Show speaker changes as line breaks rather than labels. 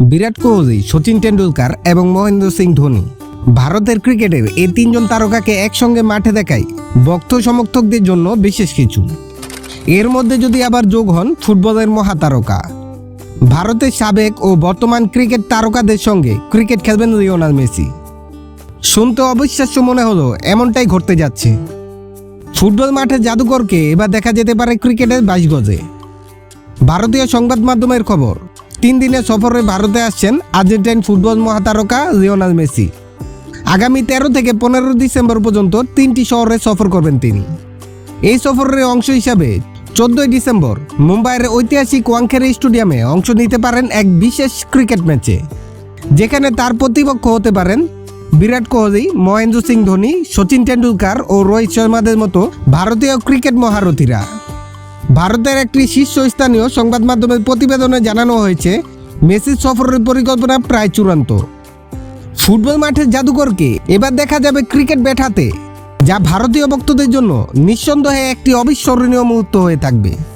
বিরাট কোহলি সচিন টেন্ডুলকার এবং মহেন্দ্র সিং ধোনি। ভারতের ক্রিকেটের এই তিনজন তারকাকে একসঙ্গে মাঠে দেখায় ভক্ত সমর্থকদের জন্য বিশেষ কিছু। এর মধ্যে যদি আবার যোগ হন ফুটবলের মহাতারকা। ভারতের সাবেক ও বর্তমান ক্রিকেট তারকাদের সঙ্গে ক্রিকেট খেলবেন লিওনাল মেসি। শুনতে অবিশ্বাস্য মনে হলো এমনটাই ঘটতে যাচ্ছে। ফুটবল মাঠে জাদুকরকে এবার দেখা যেতে পারে ক্রিকেটের বাইশ গজে ভারতীয় সংবাদ মাধ্যমের খবর। তিন দিনের সফরে ভারতে আসছেন আর্জেন্টাইন ফুটবল মহাতারকা লিওনাল মেসি। আগামী তেরো থেকে পনেরো ডিসেম্বর পর্যন্ত তিনটি শহরে সফর করবেন তিনি। এই সফরের অংশ হিসাবে চোদ্দই ডিসেম্বর মুম্বাইয়ের ঐতিহাসিক ওয়াংখেড়ে স্টেডিয়ামে অংশ নিতে পারেন এক বিশেষ ক্রিকেট ম্যাচে, যেখানে তার প্রতিপক্ষ হতে পারেন বিরাট কোহলি, মহেন্দ্র সিং ধোনি, সচিন টেন্ডুলকার ও রোহিত শর্মাদের মতো ভারতীয় ক্রিকেট মহারথীরা। ভারতের একটি শীর্ষস্থানীয় সংবাদ মাধ্যমের প্রতিবেদনে জানানো হয়েছে মেসির সফরের পরিকল্পনা প্রায় চূড়ান্ত। ফুটবল মাঠের জাদুঘরকে এবার দেখা যাবে ক্রিকেট ব্যাট যা ভারতীয় ভক্তদের জন্য নিঃসন্দেহে একটি অবিস্মরণীয় মুহূর্ত হয়ে থাকবে।